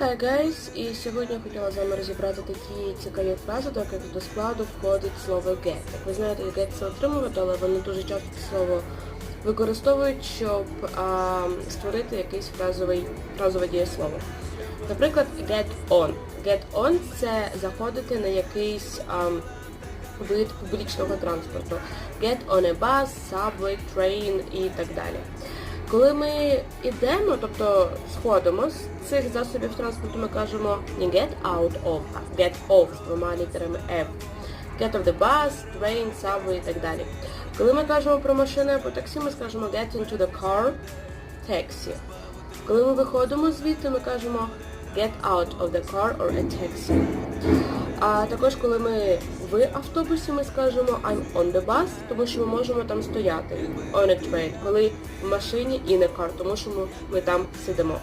Hi guys! І сьогодні я хотіла з вами розібрати такі цікаві фрази, так як до складу входить слово get. Як ви знаєте, get це отримувати, але вони дуже часто це слово використовують, щоб а, створити якийсь фразовий, фразове дієслово. Наприклад, get on. Get on це заходити на якийсь а, вид публічного транспорту. Get on a bus, subway, train і так далі. Коли ми йдемо, тобто сходимо з цих засобів транспорту, ми кажемо не get out of, а get off з двома літерами F. Get off the bus, train, subway і так далі. Коли ми кажемо про машини або таксі, ми скажемо get into the car, taxi. Коли ми виходимо звідти, ми кажемо get out of the car or a taxi. А також, коли ми в автобусі, ми скажемо I'm on the bus, тому що ми можемо там стояти. On a train. Коли в машині і не car, тому що ми там сидимо.